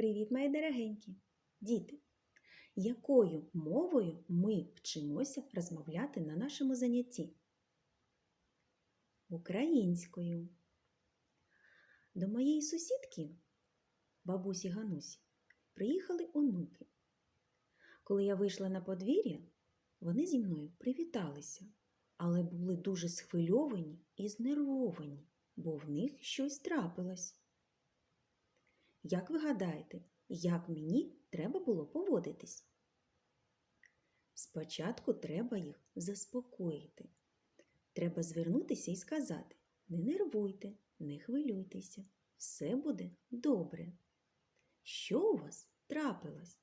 Привіт, мої дорогенькі! Діти! Якою мовою ми вчимося розмовляти на нашому занятті? Українською. До моєї сусідки, бабусі Ганусі, приїхали онуки. Коли я вийшла на подвір'я, вони зі мною привіталися, але були дуже схвильовані і знервовані, бо в них щось трапилось. Як ви гадаєте, як мені треба було поводитись? Спочатку треба їх заспокоїти. Треба звернутися і сказати: не нервуйте, не хвилюйтеся, все буде добре. Що у вас трапилось?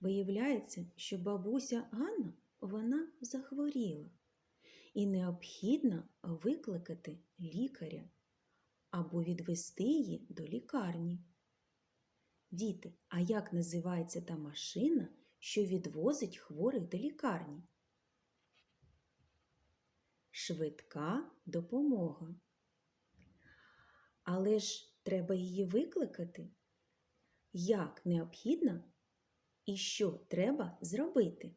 Виявляється, що бабуся Ганна вона захворіла, і необхідно викликати лікаря або відвести її до лікарні. Діти, а як називається та машина, що відвозить хворих до лікарні? Швидка допомога. Але ж треба її викликати. Як необхідно і що треба зробити?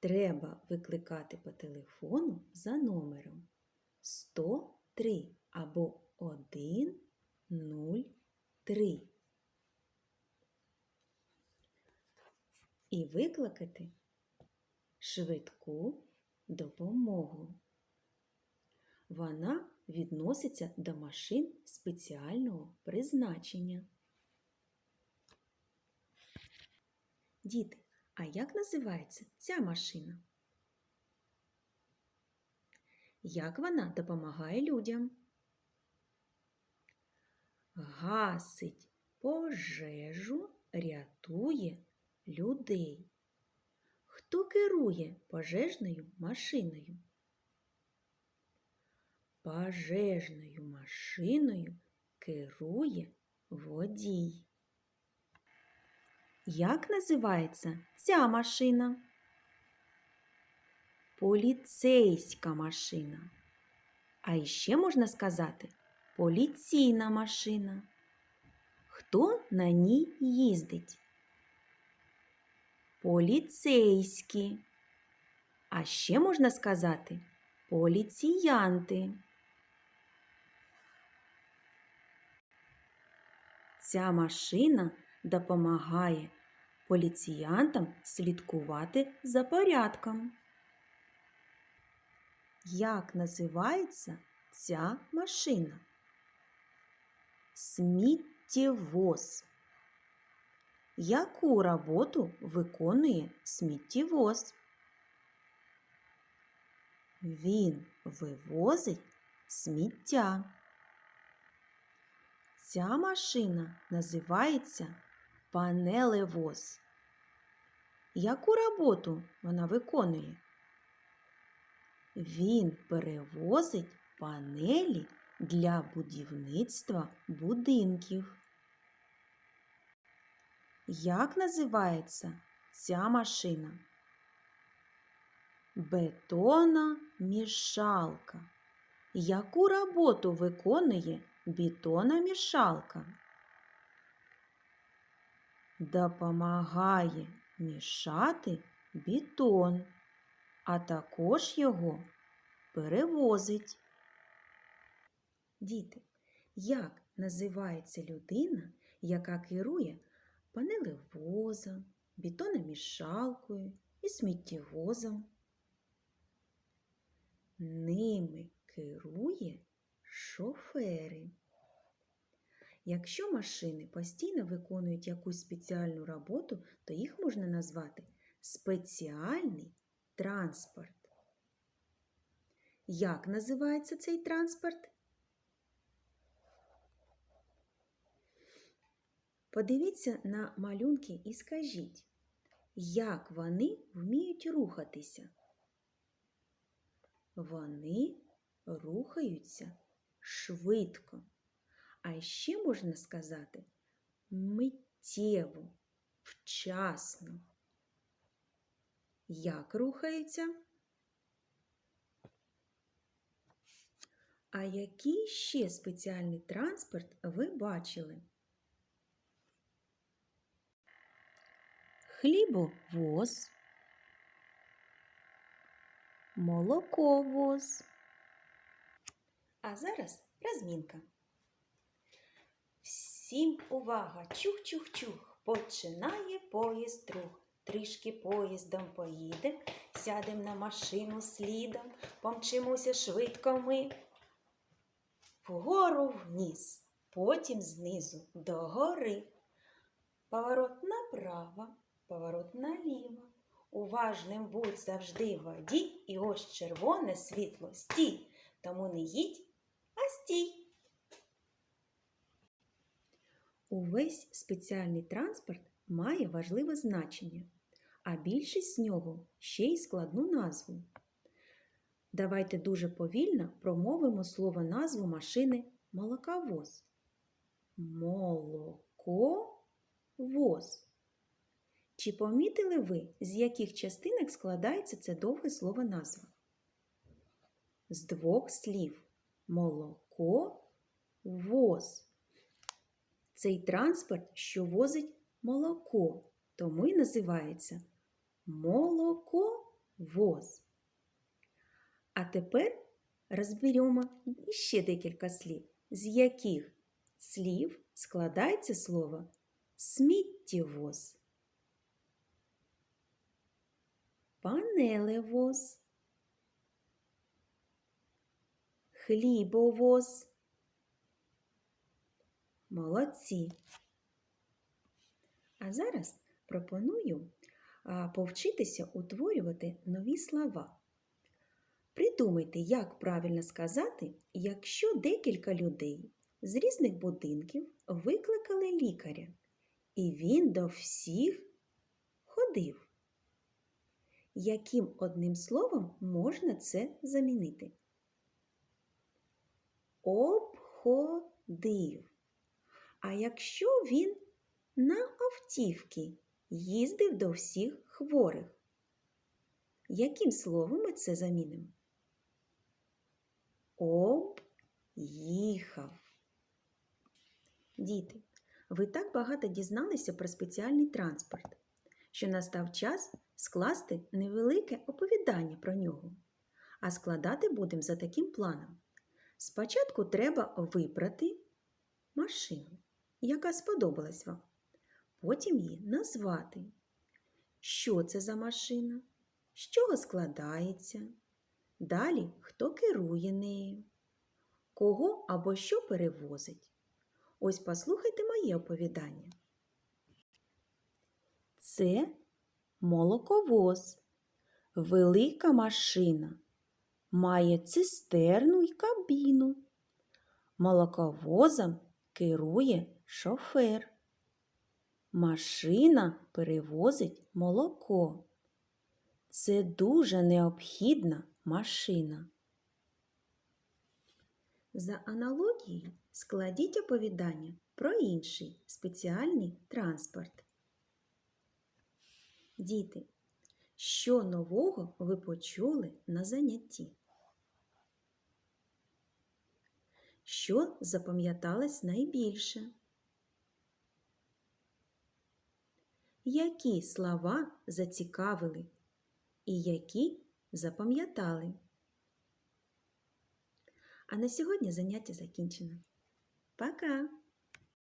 Треба викликати по телефону за номером 103 або 103 і викликати швидку допомогу. Вона відноситься до машин спеціального призначення. Діти, а як називається ця машина? Як вона допомагає людям? Гасить пожежу, рятує людей. Хто керує пожежною машиною? Пожежною машиною керує водій. Як називається ця машина? Поліцейська машина. А іще можна сказати поліційна машина. Хто на ній їздить? Поліцейські. А ще можна сказати поліціянти. Ця машина допомагає поліціянтам слідкувати за порядком. Як називається ця машина? Сміттєвоз. Яку роботу виконує сміттєвоз? Він вивозить сміття. Ця машина називається панелевоз. Яку роботу вона виконує? Він перевозить панелі для будівництва будинків. Як називається ця машина? Бетона мішалка. Яку роботу виконує бетона мішалка? Допомагає мішати бетон, а також його перевозить. Діти, як називається людина, яка керує панелевозом, бетономішалкою і сміттєвозом? Ними керує шофери. Якщо машини постійно виконують якусь спеціальну роботу, то їх можна назвати спеціальний транспорт. Як називається цей транспорт? Подивіться на малюнки і скажіть, як вони вміють рухатися? Вони рухаються швидко. А ще можна сказати миттєво, вчасно. Як рухаються? А який ще спеціальний транспорт ви бачили? Хлібовоз, молоковоз. А зараз розмінка. Всім увага! Чух-чух-чух! Починає поїзд рух. Трішки поїздом поїдем, сядем на машину слідом, помчимося швидко ми. Вгору вниз, потім знизу до гори. Поворот направо, поворот наліво. Уважним будь завжди водій, і ось червоне світло стій. Тому не їдь, а стій. Увесь спеціальний транспорт має важливе значення, а більшість з нього ще й складну назву. Давайте дуже повільно промовимо слово назву машини молоковоз. Молоковоз. Чи помітили ви, з яких частинок складається це довге слово назва? З двох слів молоко, воз. Цей транспорт, що возить молоко, тому й називається молоковоз. А тепер розберемо ще декілька слів, з яких слів складається слово сміттєвоз, панелевоз, хлібовоз. Молодці. А зараз пропоную повчитися утворювати нові слова. Придумайте, як правильно сказати, якщо декілька людей з різних будинків викликали лікаря, і він до всіх ходив. Яким одним словом можна це замінити? Обходив. А якщо він на автівці їздив до всіх хворих, яким словом ми це замінимо? Об'їхав. Діти, ви так багато дізналися про спеціальний транспорт, що настав час скласти невелике оповідання про нього. А складати будемо за таким планом. Спочатку треба вибрати машину, яка сподобалась вам. Потім її назвати. Що це за машина? З чого складається? Далі хто керує нею? Кого або що перевозить? Ось послухайте моє оповідання. Це молоковоз, велика машина, має цистерну й кабіну. Молоковозом керує шофер. Машина перевозить молоко. Це дуже необхідна машина. За аналогією складіть оповідання про інший спеціальний транспорт. Діти, що нового ви почули на занятті? Що запам'яталось найбільше? Які слова зацікавили і які запам'ятали? А на сьогодні заняття закінчено. Пока!